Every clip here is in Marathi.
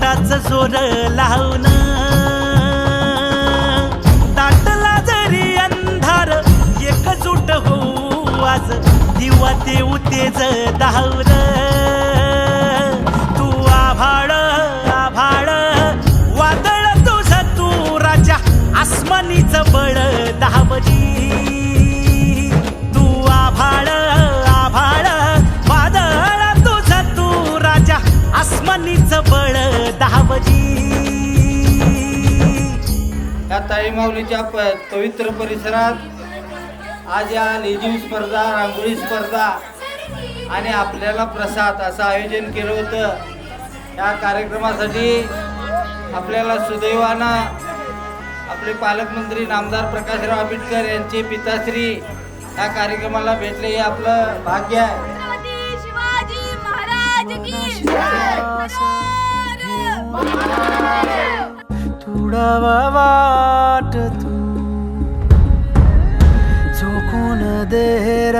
मनगटाच जोर लावून दाटला जरी अंधार एकजूट होऊ आज दिवा देऊ तेज धावलं ताळीमाऊलीच्या प पवित्र परिसरात आज या लेझिम स्पर्धा रांगोळी स्पर्धा आणि आपल्याला प्रसाद असं आयोजन केलं होतं. या कार्यक्रमासाठी आपल्याला सुदैवानं आपले पालकमंत्री नामदार प्रकाशराव आंबेडकर यांचे पिताश्री या कार्यक्रमाला भेटले हे आपलं भाग्य आहे. छत्रपती शिवाजी महाराज की तुडावा वाट तू झोकून देर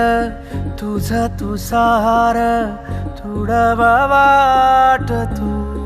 तुझ तू सार तुडावा वाट तू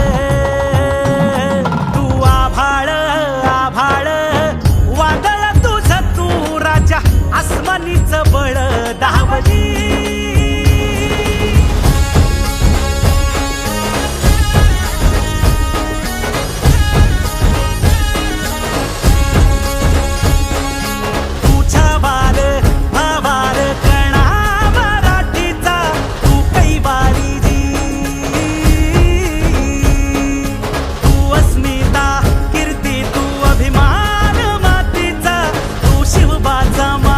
Fatama.